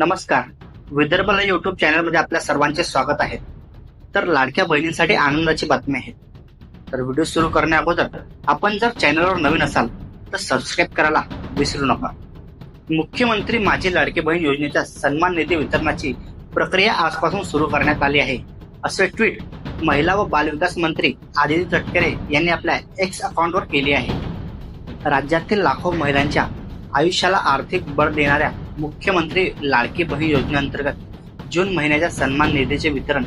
नमस्कार. विदर्भला युट्यूब चॅनलमध्ये आपल्या सर्वांचे स्वागत आहे. तर लाडक्या बहिणींसाठी आनंदाची बातमी आहे. तर व्हिडिओ सुरू करण्या अगोदर आपण जर चॅनलवर नवीन असाल तर सबस्क्राईब करायला विसरू नका. मुख्यमंत्री माझी लाडकी बहीण योजनेच्या सन्मान निधी वितरणाची प्रक्रिया आजपासून सुरू करण्यात आली आहे. असे ट्विट महिला व बालविकास मंत्री आदिती तटकरे यांनी आपल्या एक्स अकाउंटवर केली आहे. राज्यातील लाखो महिलांच्या आयुष्याला आर्थिक बळ देणाऱ्या मुख्यमंत्री लाडकी बहीण योजनेअंतर्गत जून महिन्याच्या सन्मान निधीचे वितरण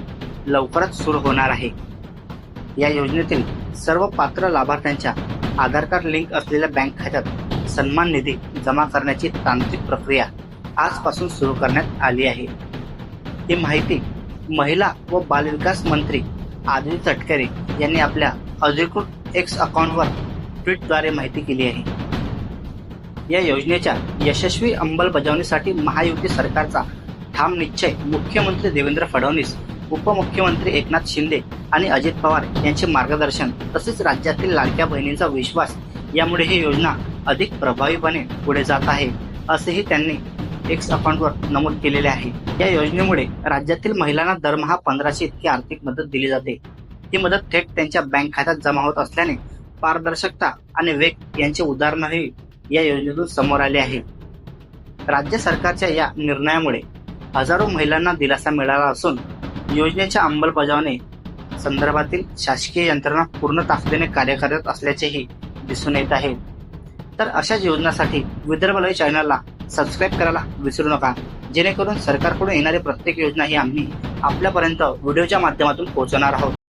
लवकरच सुरू होणार आहे. या योजनेतील सर्व पात्र लाभार्थ्यांच्या आधार कार्ड लिंक असलेल्या बँक खात्यात सन्मान निधी जमा करण्याची तांत्रिक प्रक्रिया आजपासून सुरू करण्यात आली आहे. ही माहिती महिला व बालविकास मंत्री आदिती तटकरे यांनी आपल्या अधिकृत एक्स अकाउंटवर ट्विटद्वारे माहिती केली आहे. या योजनेच्या यशस्वी अंमलबजावणीसाठी महायुती सरकारचा ठाम निश्चय. मुख्यमंत्री देवेंद्र फडणवीस उपमुख्यमंत्री एकनाथ शिंदे आणि अजित पवार यांचे मार्गदर्शन तसेच राज्यातील लाडक्या बहिणींचा विश्वास यामुळे ही योजना अधिक प्रभावीपणे पुढे जात आहे असेही त्यांनी एक्स अकाउंटवर नमूद केलेले आहे. या योजनेमुळे राज्यातील महिलांना दरमहा पंधराशे इतकी आर्थिक मदत दिली जाते. ही मदत थेट त्यांच्या बँक खात्यात जमा होत असल्याने पारदर्शकता आणि वेग यांचे उदाहरणही या योजनेतून समोर आले आहे. राज्य सरकारच्या या निर्णयामुळे हजारो महिलांना दिलासा मिळाला असून योजनेच्या अंमलबजावणी संदर्भातील शासकीय यंत्रणा पूर्ण ताकदीने कार्य करत असल्याचेही दिसून येत आहे. तर अशाच योजनासाठी विदर्भ लय चॅनलला सबस्क्राईब करायला विसरू नका. जेणेकरून सरकारकडून येणारी प्रत्येक योजना ही आम्ही आपल्यापर्यंत व्हिडिओच्या माध्यमातून पोहोचवणार आहोत.